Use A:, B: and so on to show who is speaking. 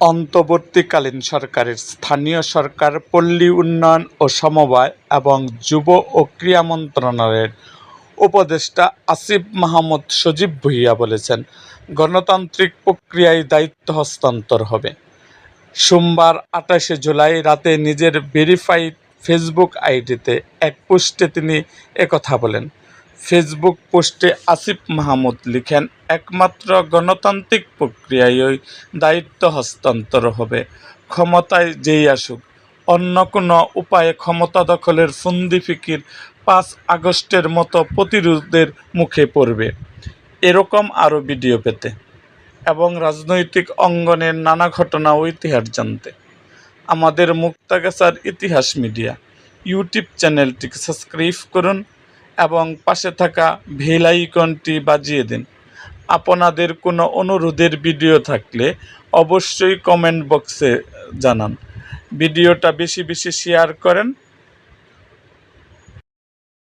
A: অন্তর্বর্তীকালীন সরকারের স্থানীয় সরকার, পল্লী উন্নয়ন ও সমবায় এবং যুব ও ক্রীড়া মন্ত্রণালয়ের উপদেষ্টা আসিফ মাহমুদ সজীব ভুঁইয়া বলেছেন, গণতান্ত্রিক প্রক্রিয়ায় দায়িত্ব হস্তান্তর হবে। সোমবার আঠাশে জুলাই রাতে নিজের ভেরিফাইড ফেসবুক আইডিতে এক পোস্টে তিনি একথা বলেন ফেসবুক পোস্টে আসিফ মাহমুদ লিখেন, একমাত্র গণতান্ত্রিক প্রক্রিয়ায় দায়িত্ব হস্তান্তর হবে। ক্ষমতায় যেই আসুক, অন্য কোনো উপায়ে ক্ষমতা দখলের ফন্দি ফিকির পাঁচ আগস্টের মতো প্রতিরোধের মুখে পড়বে। এরকম আরও ভিডিও পেতে এবং রাজনৈতিক অঙ্গনের নানা ঘটনা ও ইতিহাস জানতে। আমাদের মুক্তাগাছার ইতিহাস মিডিয়া ইউটিউব চ্যানেলটিকে সাবস্ক্রাইব করুন। এবং পাশে থাকা ভেল আইকনটি বাজিয়ে দিন। আপনাদের কোনো অনুরোধের ভিডিও থাকলে অবশ্যই কমেন্ট বক্সে জানান। ভিডিওটা বেশি বেশি শেয়ার করেন